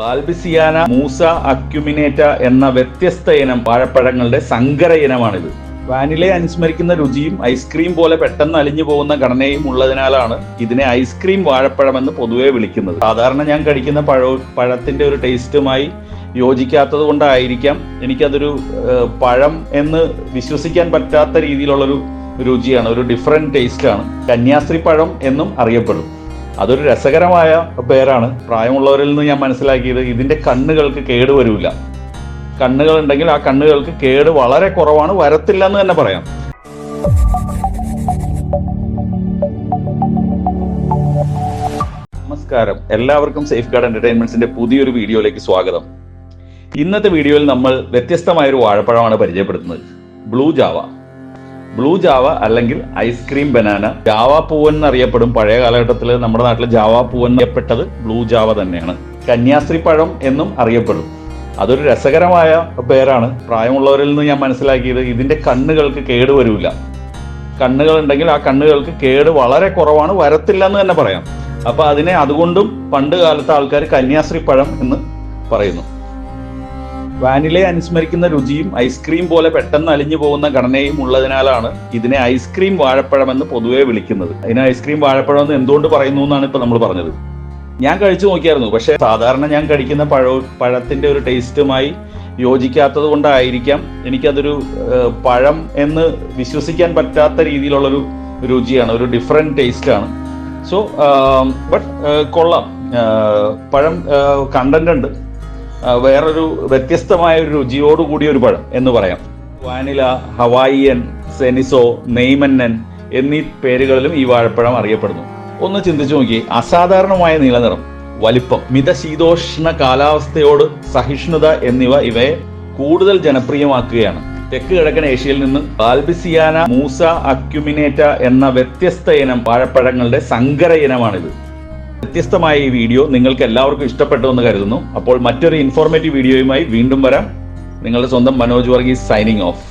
ബാൽബിസിയാന മൂസ അക്യുമിനേറ്റ എന്ന വ്യത്യസ്ത ഇനം വാഴപ്പഴങ്ങളുടെ സങ്കര ഇനമാണിത്. വാനിലയെ അനുസ്മരിക്കുന്ന രുചിയും ഐസ്ക്രീം പോലെ പെട്ടെന്ന് അലിഞ്ഞു പോകുന്ന ഘടനയും ഉള്ളതിനാലാണ് ഇതിനെ ഐസ്ക്രീം വാഴപ്പഴം എന്ന് പൊതുവെ വിളിക്കുന്നത്. സാധാരണ ഞാൻ കഴിക്കുന്ന പഴ പഴത്തിന്റെ ഒരു ടേസ്റ്റുമായി യോജിക്കാത്തത് കൊണ്ടായിരിക്കാം എനിക്കതൊരു പഴം എന്ന് വിശ്വസിക്കാൻ പറ്റാത്ത രീതിയിലുള്ളൊരു രുചിയാണ് ഒരു ഡിഫറെന്റ് ടേസ്റ്റാണ്. കന്യാസ്ത്രീ പഴം എന്നും അറിയപ്പെടും. അതൊരു രസകരമായ പേരാണ്. പ്രായമുള്ളവരിൽ നിന്ന് ഞാൻ മനസ്സിലാക്കിയത് ഇതിന്റെ കണ്ണുകൾക്ക് കേട് വരില്ല കണ്ണുകൾ ഉണ്ടെങ്കിൽ ആ കണ്ണുകൾക്ക് കേട് വളരെ കുറവാണ് വരത്തില്ല എന്ന് തന്നെ പറയാം. നമസ്കാരം. എല്ലാവർക്കും സേഫ് ഗാർഡ് എന്റർടൈൻമെന്റ്സിന്റെ പുതിയൊരു വീഡിയോയിലേക്ക് സ്വാഗതം. ഇന്നത്തെ വീഡിയോയിൽ നമ്മൾ വ്യത്യസ്തമായൊരു വാഴപ്പഴമാണ് പരിചയപ്പെടുത്തുന്നത്. Blue java. ബ്ലൂ ജാവ അല്ലെങ്കിൽ ഐസ്ക്രീം ബനാന ജാവ പൂവൻ എന്നറിയപ്പെടും. പഴയ കാലഘട്ടത്തിൽ നമ്മുടെ നാട്ടിൽ ജാവ പൂവൻ അറിയപ്പെട്ടത് ബ്ലൂ ജാവ തന്നെയാണ്. കന്യാസ്ത്രീ പഴം എന്നും അറിയപ്പെടും. അതൊരു രസകരമായ പേരാണ്. പ്രായമുള്ളവരിൽ നിന്ന് ഞാൻ മനസ്സിലാക്കിയത് ഇതിന്റെ കണ്ണുകൾക്ക് കേട് കേടുവരില്ല കണ്ണുകൾ ഉണ്ടെങ്കിൽ ആ കണ്ണുകൾക്ക് കേട് വളരെ കുറവാണ്. വരത്തില്ല എന്ന് തന്നെ പറയാം. അപ്പൊ അതിനെ അതുകൊണ്ടും പണ്ട് കാലത്തെ ആൾക്കാർ കന്യാസ്ത്രീ പഴം എന്ന് പറയുന്നു. വാനിലയെ അനുസ്മരിക്കുന്ന രുചിയും ഐസ്ക്രീം പോലെ പെട്ടെന്ന് അലിഞ്ഞു പോകുന്ന ഘടനയും ഉള്ളതിനാലാണ് ഇതിനെ ഐസ്ക്രീം വാഴപ്പഴം എന്ന് പൊതുവെ വിളിക്കുന്നത്. അതിനെ ഐസ്ക്രീം വാഴപ്പഴം എന്ന് എന്തുകൊണ്ട് പറയുന്നു എന്നാണ് ഇപ്പൊ നമ്മൾ പറഞ്ഞത്. ഞാൻ കഴിച്ചു നോക്കിയായിരുന്നു പക്ഷെ സാധാരണ ഞാൻ കഴിക്കുന്ന പഴ പഴത്തിന്റെ ഒരു ടേസ്റ്റുമായി യോജിക്കാത്തത് കൊണ്ടായിരിക്കാം എനിക്കതൊരു പഴം എന്ന് വിശ്വസിക്കാൻ പറ്റാത്ത രീതിയിലുള്ളൊരു രുചിയാണ് ഒരു ഡിഫറെന്റ് ടേസ്റ്റ് ആണ്. സോ ബട്ട് കൊള്ളാം. പഴം കണ്ടന്റ് ഉണ്ട്. വേറൊരു വ്യത്യസ്തമായ ഒരു രുചിയോട് കൂടിയ ഒരു പഴം എന്ന് പറയാം. വാനില ഹവായിയൻ സെനിസോ നെയ്മന്നൻ എന്നീ പേരുകളിലും ഈ വാഴപ്പഴം അറിയപ്പെടുന്നു. ഒന്ന് ചിന്തിച്ചു നോക്കി അസാധാരണമായ നീലനിറം വലിപ്പം മിതശീതോഷ്ണ കാലാവസ്ഥയോട് സഹിഷ്ണുത എന്നിവ ഇവയെ കൂടുതൽ ജനപ്രിയമാക്കുകയാണ്. തെക്ക് കിഴക്കൻ ഏഷ്യയിൽ നിന്ന് ബാൽബിസിയാന മൂസ അക്യുമിനേറ്റ എന്ന വ്യത്യസ്ത ഇനം വാഴപ്പഴങ്ങളുടെ സങ്കര ഇനമാണിത്. വ്യത്യസ്തമായ ഈ വീഡിയോ നിങ്ങൾക്ക് എല്ലാവർക്കും ഇഷ്ടപ്പെട്ടു എന്ന് കരുതുന്നു. അപ്പോൾ മറ്റൊരു ഇൻഫോർമേറ്റീവ് വീഡിയോയുമായി വീണ്ടും വരാം. നിങ്ങളുടെ സ്വന്തം മനോജ് വർഗീസ് സൈനിങ് ഓഫ്